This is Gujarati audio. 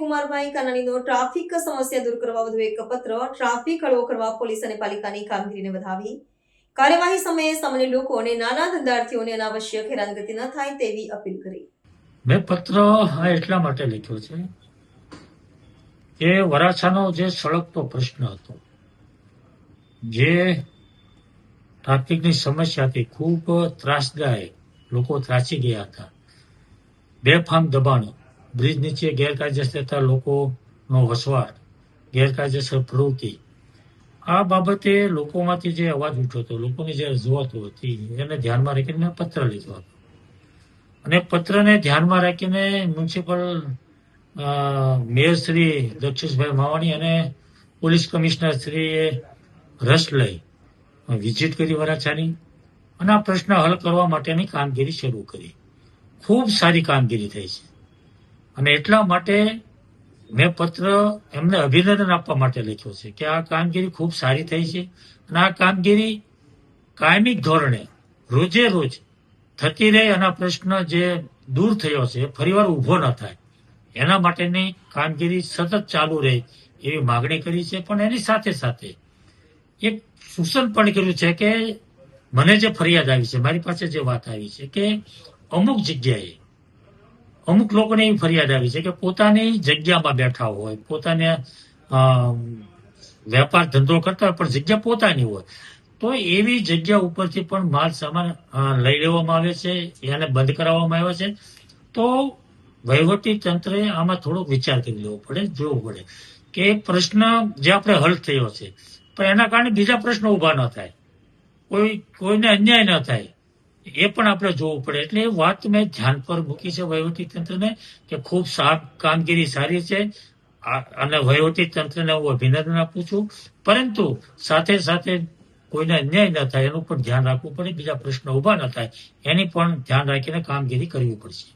કુમારભાઈ કાનાણીનો ટ્રાફિક સમસ્યા દૂર કરવા વધુ એક પત્ર ટ્રાફિક હળવો કરવા પોલીસ અને પાલિકાની કામગીરીને વધાવી. કાર્યવાહી સમયે સામાન્ય લોકો અને નાના ધંધાર્થીઓને અનાવશ્યક હેરાનગતિ ન થાય તેવી અપીલ કરી. મેં પત્ર આ એટલા માટે લખ્યો છે કે વરાછાનો જે સળગતો પ્રશ્ન હતો, જે ટ્રાફિકની સમસ્યાથી ખૂબ ત્રાસદાયક લોકો ત્રાસી ગયા હતા, બેફામ દબાણ બ્રિજ નીચે ગેરકાયદેસર લોકોનો વસવાટ, ગેરકાયદેસર પ્રવૃત્તિ. આ બાબતે લોકોમાંથી જે અવાજ ઉઠ્યો હતો, લોકોની જે રજૂઆતો હતી, એને ધ્યાનમાં રાખીને પત્ર લીધો હતો. અને પત્રને ધ્યાનમાં રાખીને મ્યુનિસિપલ મેયર શ્રી દક્ષેશભાઈ માવાણી અને પોલીસ કમિશનર શ્રીએ રસ લઈ વિઝિટ કરી વરાછાની અને આ પ્રશ્ન હલ કરવા માટેની કામગીરી શરૂ કરી. ખૂબ સારી કામગીરી થઈ છે. અને એટલા માટે મેં પત્ર એમને અભિનંદન આપવા માટે લખ્યો છે કે આ કામગીરી ખૂબ સારી થઈ છે અને આ કામગીરી કાયમિક ધોરણે રોજે રોજ થતી રહે આ પ્રશ્ન જે દૂર થયો છે, ફરીવાર ઊભો ન થાય. એના માટેની કામગીરી સતત ચાલુ રહે એવી માગણી કરી છે, પણ એની સાથે સાથે એક સૂચન પણ કર્યું છે કે મને જે ફરિયાદ આવી છે, મારી પાસે જે વાત આવી છે કે અમુક જગ્યાએ અમુક લોકોને એવી ફરિયાદ આવી છે કે પોતાની જગ્યામાં બેઠા હોય, પોતાને વેપાર ધંધો કરતા હોય, પણ જગ્યા પોતાની હોય. તો એવી જગ્યા ઉપરથી પણ માલ સામાન લઈ લેવામાં આવે છે, એને બંધ કરાવવામાં આવ્યો છે. તો વહીવટી તંત્રે આમાં થોડોક વિચાર કરી લેવો પડે, જોવું પડે કે પ્રશ્ન જે આપણે હલ થયો છે, પણ એના કારણે બીજા પ્રશ્નો ઊભા ન થાય. કોઈ, કોઈને અન્યાય ન થાય. એ પણ આપણે જોવું પડે. એટલે એ વાત મેં ધ્યાન પર મૂકી છે વહીવટી તંત્રને કે ખૂબ સાફ કામગીરી સારી છે. અને વહીવટી તંત્રને હું અભિનંદન આપું છું. પરંતુ સાથે સાથે કોઈને અન્યાય ન થાય, એનું પણ ધ્યાન રાખવું પડે. બીજા પ્રશ્નો ઊભા ન થાય. એની પણ ધ્યાન રાખીને કામગીરી કરવી પડશે.